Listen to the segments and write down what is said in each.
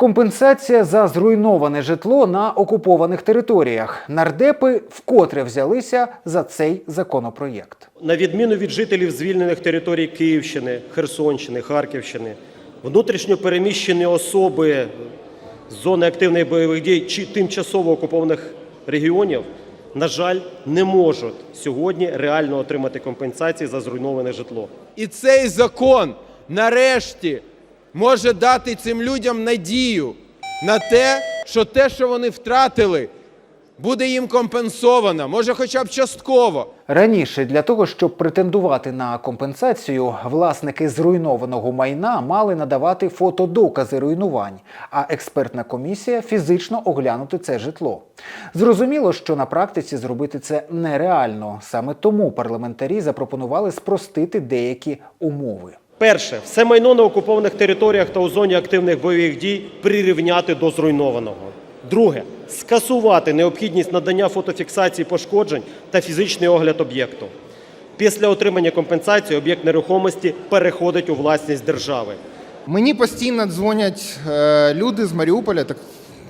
Компенсація за зруйноване житло на окупованих територіях. Нардепи вкотре взялися за цей законопроєкт. На відміну від жителів звільнених територій Київщини, Херсонщини, Харківщини, внутрішньо переміщені особи з зони активних бойових дій чи тимчасово окупованих регіонів, на жаль, не можуть сьогодні реально отримати компенсації за зруйноване житло. І цей закон нарешті може дати цим людям надію на те, що те, що вони втратили, буде їм компенсовано, може хоча б частково. Раніше для того, щоб претендувати на компенсацію, власники зруйнованого майна мали надавати фотодокази руйнувань, а експертна комісія фізично оглянути це житло. Зрозуміло, що на практиці зробити це нереально. Саме тому парламентарі запропонували спростити деякі умови. Перше, все майно на окупованих територіях та у зоні активних бойових дій прирівняти до зруйнованого. Друге, скасувати необхідність надання фотофіксації пошкоджень та фізичний огляд об'єкту. Після отримання компенсації об'єкт нерухомості переходить у власність держави. Мені постійно дзвонять е, люди з Маріуполя, так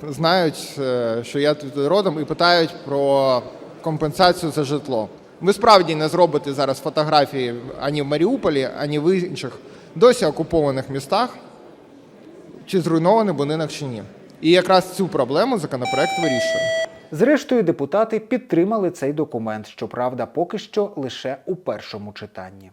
знають, е, що я тут родом, і питають про компенсацію за житло. Ви справді не зробите зараз фотографії ані в Маріуполі, ані в інших досі окупованих містах, чи зруйнований будинок, чи ні. І якраз цю проблему законопроект вирішує. Зрештою, депутати підтримали цей документ, щоправда, поки що лише у першому читанні.